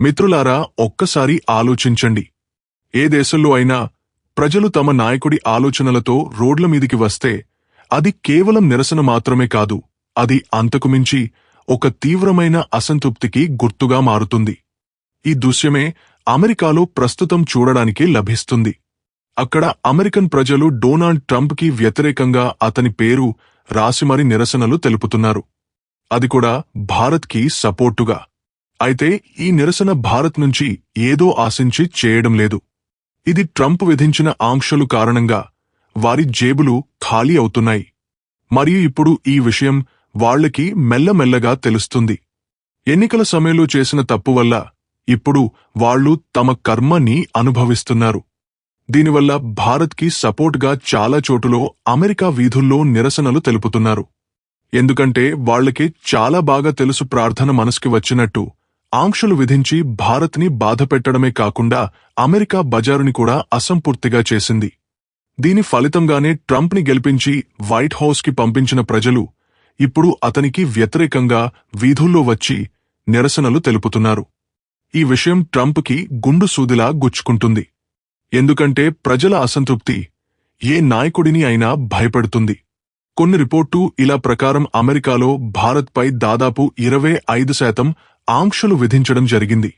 మిత్రులారా ఒక్కసారి ఆలోచించండి. ఏ దేశంలో అయినా ప్రజలు తమ నాయకుడి ఆలోచనలతో రోడ్ల మీదికి వస్తే అది కేవలం నిరసన మాత్రమే కాదు అది అంతకుమించి ఒక తీవ్రమైన అసంతృప్తికి గుర్తుగా మారుతుంది. ఈ దృశ్యమే అమెరికాలో ప్రస్తుతం చూడడానికి లభిస్తుంది. అక్కడ అమెరికన్ ప్రజలు డొనాల్డ్ ట్రంప్కి వ్యతిరేకంగా అతని పేరు రాసిమరి నిరసనలు తెలుపుతున్నారు. అది కూడా భారత్కి సపోర్టుగా. అయితే ఈ నిరసన భారత్ నుంచి ఏదో ఆశించి చేయడం లేదు. ఇది ట్రంప్ విధించిన ఆంక్షలు కారణంగా వారి జేబులు ఖాళీ అవుతున్నాయి. మరియు ఇప్పుడు ఈ విషయం వాళ్ళకి మెల్లమెల్లగా తెలుస్తుంది. ఎన్నికల సమయంలో చేసిన తప్పు వల్ల ఇప్పుడు వాళ్ళు తమ కర్మని అనుభవిస్తున్నారు. దీనివల్ల భారత్కి సపోర్ట్గా చాలా చోటులో అమెరికా వీధుల్లో నిరసనలు తెలుపుతున్నారు. ఎందుకంటే వాళ్ళకి చాలా బాగా తెలుసు ప్రార్థన మనసుకి వచ్చినట్టు ఆంక్షలు విధించి భారత్ని బాధపెట్టడమే కాకుండా అమెరికా బజారుని కూడా అసంపూర్తిగా చేసింది. దీని ఫలితంగానే ట్రంప్ని గెలిపించి వైట్ హౌస్కి పంపించిన ప్రజలు ఇప్పుడు అతనికి వ్యతిరేకంగా వీధుల్లో వచ్చి నిరసనలు తెలుపుతున్నారు. ఈ విషయం ట్రంప్కి గుండు సూదిలా గుచ్చుకుంటుంది. ఎందుకంటే ప్రజల అసంతృప్తి ఏ నాయకుడిని అయినా భయపెడుతుంది. కొన్ని రిపోర్టు ఇలా ప్రకారం అమెరికాలో భారత్పై దాదాపు ఇరవై ఐదు శాతం ఆంక్షలు విధించడం జరిగింది.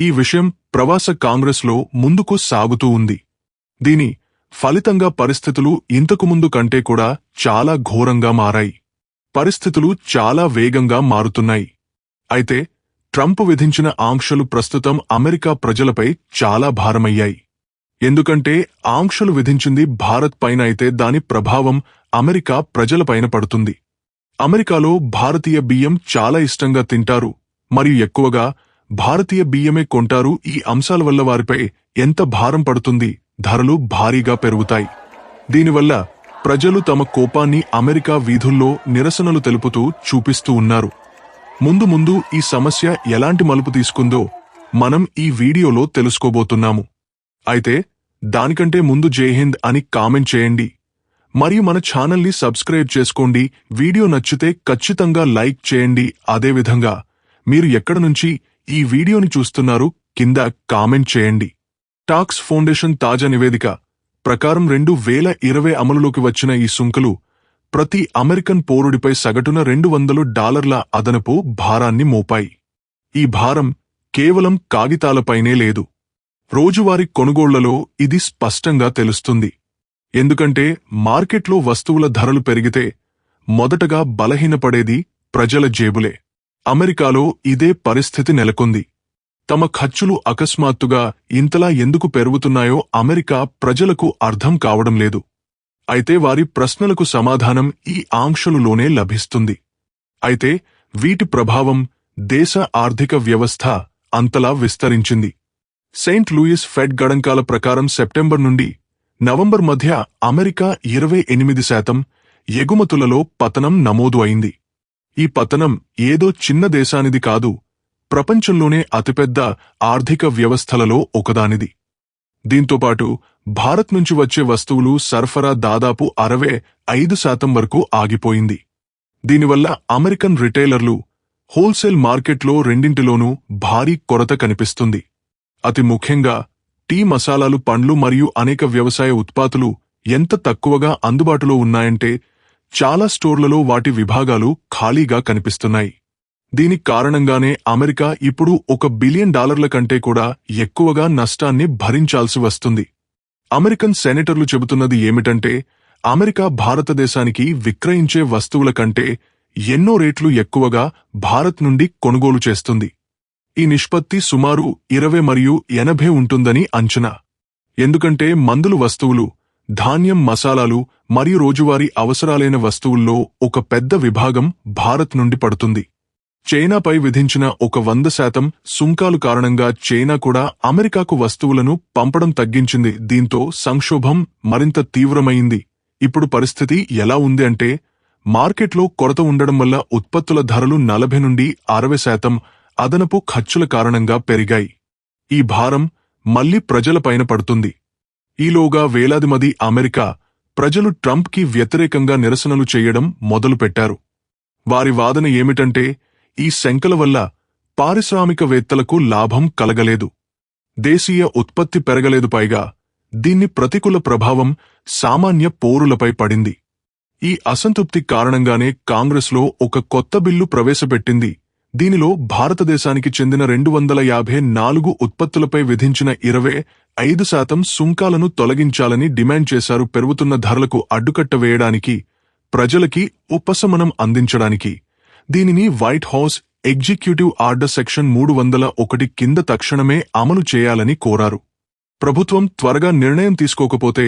ఈ విషయం ప్రవాస కాంగ్రెస్లో ముందుకు సాగుతూ ఉంది. దీని ఫలితంగా పరిస్థితులు ఇంతకు ముందు కంటే కూడా చాలా ఘోరంగా మారాయి. పరిస్థితులు చాలా వేగంగా మారుతున్నాయి. అయితే ట్రంప్ విధించిన ఆంక్షలు ప్రస్తుతం అమెరికా ప్రజలపై చాలా భారమయ్యాయి. ఎందుకంటే ఆంక్షలు విధించింది భారత్ పైన అయితే దాని ప్రభావం అమెరికా ప్రజలపైన పడుతుంది. అమెరికాలో భారతీయ బియ్యం చాలా ఇష్టంగా తింటారు. మరియు ఎక్కువగా భారతీయ బియ్యమే కొంటారు. ఈ అంశాల వల్ల వారిపై ఎంత భారం పడుతుంది? ధరలు భారీగా పెరుగుతాయి. దీనివల్ల ప్రజలు తమ కోపాన్ని అమెరికా వీధుల్లో నిరసనలు తెలుపుతూ చూపిస్తూ ఉన్నారు. ముందు ముందు ఈ సమస్య ఎలాంటి మలుపు తీసుకుందో మనం ఈ వీడియోలో తెలుసుకోబోతున్నాము. అయితే దానికంటే ముందు జైహింద్ అని కామెంట్ చేయండి. మరియు మన ఛానల్ని సబ్స్క్రైబ్ చేసుకోండి. వీడియో నచ్చితే ఖచ్చితంగా లైక్ చేయండి. అదేవిధంగా మీరు ఎక్కడ నుంచి ఈ వీడియోని చూస్తున్నారు కింద కామెంట్ చేయండి. టాక్స్ ఫౌండేషన్ తాజా నివేదిక ప్రకారం రెండు వేల ఇరవై అమలులోకి వచ్చిన ఈ సుంకలు ప్రతి అమెరికన్ పౌరుడిపై సగటున రెండు వందలు డాలర్ల అదనపు భారాన్ని మోపాయి. ఈ భారం కేవలం కాగితాలపైనే లేదు. రోజువారీ కొనుగోళ్ళలో ఇది స్పష్టంగా తెలుస్తుంది. ఎందుకంటే మార్కెట్లో వస్తువుల ధరలు పెరిగితే మొదటగా బలహీనపడేది ప్రజల జేబులే. అమెరికాలో ఇదే పరిస్థితి నెలకొంది. తమ ఖర్చులు అకస్మాత్తుగా ఇంతలా ఎందుకు పెరుగుతున్నాయో అమెరికా ప్రజలకు అర్థం కావడం లేదు. అయితే వారి ప్రశ్నలకు సమాధానం ఈ ఆంక్షలులోనే లభిస్తుంది. అయితే వీటి ప్రభావం దేశ ఆర్థిక వ్యవస్థ అంతలా విస్తరించింది. సెయింట్ లూయిస్ ఫెడ్ గణాంకాల ప్రకారం సెప్టెంబర్ నుండి నవంబర్ మధ్య అమెరికా ఇరవై ఎనిమిది శాతం ఎగుమతులలో పతనం నమోదు అయింది. ఈ పతనం ఏదో చిన్న దేశానిది కాదు ప్రపంచంలోనే అతిపెద్ద ఆర్థిక వ్యవస్థలలో ఒకదానిది. దీంతోపాటు భారత్ నుంచి వచ్చే వస్తువులు సరఫరా దాదాపు అరవై ఐదు శాతం వరకు ఆగిపోయింది. దీనివల్ల అమెరికన్ రిటైలర్లు హోల్సేల్ మార్కెట్లో రెండింటిలోనూ భారీ కొరత కనిపిస్తుంది. అతి ముఖ్యంగా టీ మసాలాలు పండ్లు మరియు అనేక వ్యవసాయ ఉత్పత్తులు ఎంత తక్కువగా అందుబాటులో ఉన్నాయంటే చాలా స్టోర్లలో వాటి విభాగాలు ఖాళీగా కనిపిస్తున్నాయి. దీని కారణంగానే అమెరికా ఇప్పుడు ఒక బిలియన్ డాలర్ల కంటే కూడా ఎక్కువగా నష్టాన్ని భరించాల్సి వస్తుంది. అమెరికన్ సెనేటర్లు చెబుతున్నది ఏమిటంటే అమెరికా భారతదేశానికి విక్రయించే వస్తువుల కంటే ఎన్నో రేట్లు ఎక్కువగా భారత్ నుండి కొనుగోలు చేస్తుంది. ఈ నిష్పత్తి సుమారు ఇరవై మరియు ఎనభై ఉంటుందని అంచనా. ఎందుకంటే మందులు వస్తువులు ధాన్యం మసాలాలు మరియు రోజువారీ అవసరాలైన వస్తువుల్లో ఒక పెద్ద విభాగం భారత్ నుండి పడుతుంది. చైనాపై విధించిన ఒక వంద శాతం సుంకాలు కారణంగా చైనా కూడా అమెరికాకు వస్తువులను పంపడం తగ్గించింది. దీంతో సంక్షోభం మరింత తీవ్రమైంది. ఇప్పుడు పరిస్థితి ఎలా ఉంది అంటే మార్కెట్లో కొరత ఉండడం వల్ల ఉత్పత్తుల ధరలు నలభై నుండి అరవై శాతం అదనపు ఖర్చుల కారణంగా పెరిగాయి. ఈ భారం మళ్ళీ ప్రజలపైన పడుతుంది. ఈలోగా వేలాది మంది అమెరికా ప్రజలు ట్రంప్కి వ్యతిరేకంగా నిరసనలు చేయడం మొదలుపెట్టారు. వారి వాదన ఏమిటంటే ఈ శంకల వల్ల పారిశ్రామికవేత్తలకు లాభం కలగలేదు. దేశీయ ఉత్పత్తి పెరగలేదు పైగా దీన్ని ప్రతికూల ప్రభావం సామాన్య పౌరులపై పడింది. ఈ అసంతృప్తి కారణంగానే కాంగ్రెస్లో ఒక కొత్త బిల్లు ప్రవేశపెట్టింది. దీనిలో భారతదేశానికి చెందిన రెండు వందల యాభై నాలుగు ఉత్పత్తులపై విధించిన ఇరవై ఐదు శాతం సుంకాలను తొలగించాలని డిమాండ్ చేశారు పెరుగుతున్న ధరలకు అడ్డుకట్ట వేయడానికి ప్రజలకి ఉపశమనం అందించడానికి. దీనిని White House executive order section మూడు వందల ఒకటి కింద తక్షణమే అమలు చేయాలని కోరారు. ప్రభుత్వం త్వరగా నిర్ణయం తీసుకోకపోతే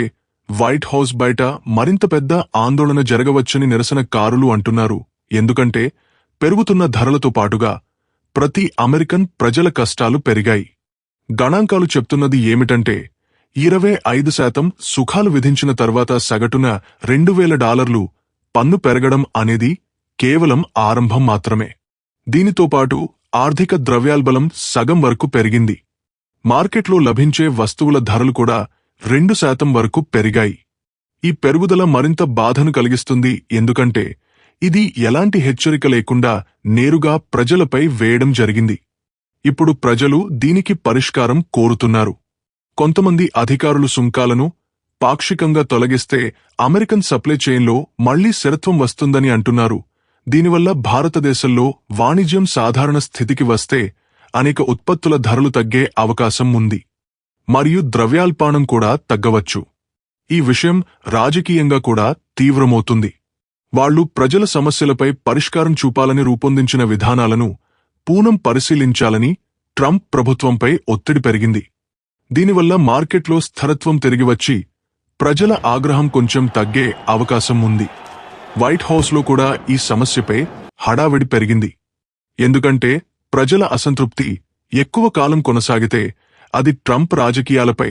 వైట్ హౌస్ బయట మరింత పెద్ద ఆందోళన జరగవచ్చని నిరసనకారులు అంటున్నారు. ఎందుకంటే పెరుగుతున్న ధరలతో పాటుగా ప్రతి అమెరికన్ ప్రజల కష్టాలు పెరిగాయి. గణాంకాలు చెప్తున్నది ఏమిటంటే ఇరవై ఐదు శాతం సుఖాలు విధించిన తర్వాత సగటున రెండు వేల డాలర్లు పన్ను పెరగడం అనేది కేవలం ఆరంభం మాత్రమే. దీనితో పాటు ఆర్థిక ద్రవ్యాల్బలం సగం వరకు పెరిగింది. మార్కెట్లో లభించే వస్తువుల ధరలు కూడా రెండు శాతం వరకు పెరిగాయి. ఈ పెరుగుదల మరింత బాధను కలిగిస్తుంది ఎందుకంటే ఇది ఎలాంటి హెచ్చరిక లేకుండా నేరుగా ప్రజలపై వేయడం జరిగింది. ఇప్పుడు ప్రజలు దీనికి పరిష్కారం కోరుతున్నారు. కొంతమంది అధికారులు సుంకాలను పాక్షికంగా తొలగిస్తే అమెరికన్ సప్లై చైన్లో మళ్ళీ స్థిరత్వం వస్తుందని అంటున్నారు. దీనివల్ల భారతదేశంలో వాణిజ్యం సాధారణ స్థితికి వస్తే అనేక ఉత్పత్తుల ధరలు తగ్గే అవకాశం ఉంది. మరియు ద్రవ్యాల్పానం కూడా తగ్గవచ్చు. ఈ విషయం రాజకీయంగా కూడా తీవ్రమవుతుంది. వాళ్ళు ప్రజల సమస్యలపై పరిష్కారం చూపాలని రూపొందించిన విధానాలను పూనం పరిశీలించాలని ట్రంప్ ప్రభుత్వంపై ఒత్తిడి పెరిగింది. దీనివల్ల మార్కెట్లో స్థిరత్వం తిరిగివచ్చి ప్రజల ఆగ్రహం కొంచెం తగ్గే అవకాశం ఉంది. వైట్ హౌస్లో కూడా ఈ సమస్యపై హడావిడి పెరిగింది. ఎందుకంటే ప్రజల అసంతృప్తి ఎక్కువ కాలం కొనసాగితే అది ట్రంప్ రాజకీయాలపై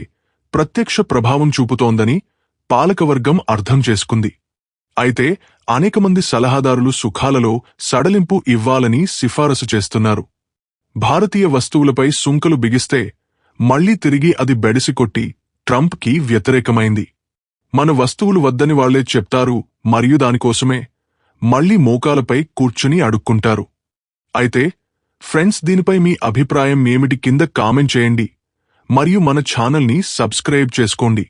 ప్రత్యక్ష ప్రభావం చూపుతోందని పాలకవర్గం అర్థం చేసుకుంది. అయితే అనేక మంది సలహాదారులు సుఖాలలో సడలింపు ఇవ్వాలని సిఫారసు చేస్తున్నారు. భారతీయ వస్తువులపై సుంకలు బిగిస్తే మళ్ళీ తిరిగి అది బెడిసికొట్టి ట్రంప్కి వ్యతిరేకమైంది. మన వస్తువులు వద్దని వాళ్ళే చెప్తారు మరియు దానికోసమే మళ్ళీ మోకాలపై కూర్చుని అడుక్కుంటారు. అయితే ఫ్రెండ్స్ దీనిపై మీ అభిప్రాయం ఏమిటి కింద కామెంట్ చేయండి మరియు మన ఛానల్ని సబ్స్క్రైబ్ చేసుకోండి.